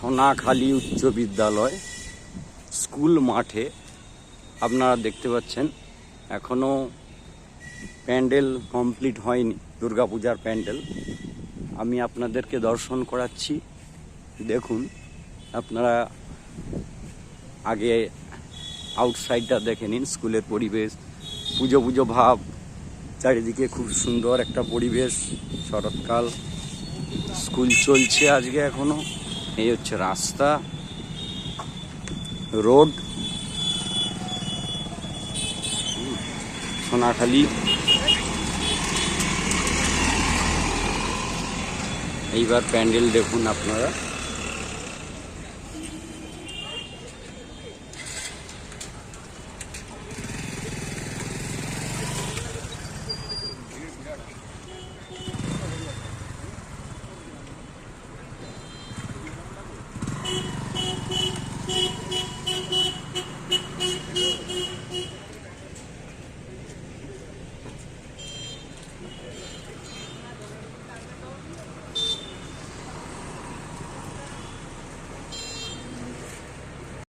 সোনাখালী উচ্চ বিদ্যালয় স্কুল মাঠে আপনারা দেখতে পাচ্ছেন, এখনও প্যান্ডেল কমপ্লিট হয়নি, দুর্গাপূজার প্যান্ডেল। আমি আপনাদেরকে দর্শন করাচ্ছি। দেখুন, আপনারা আগে আউটসাইডটা দেখে নিন, স্কুলের পরিবেশ, পুজো পুজো ভাব, চারিদিকে খুব সুন্দর একটা পরিবেশ, শরৎকাল, স্কুল চলছে আজকে এখনও। এই হচ্ছে রাস্তা রোড হুম, সোনাখালি এইবার প্যান্ডেল দেখুন আপনারা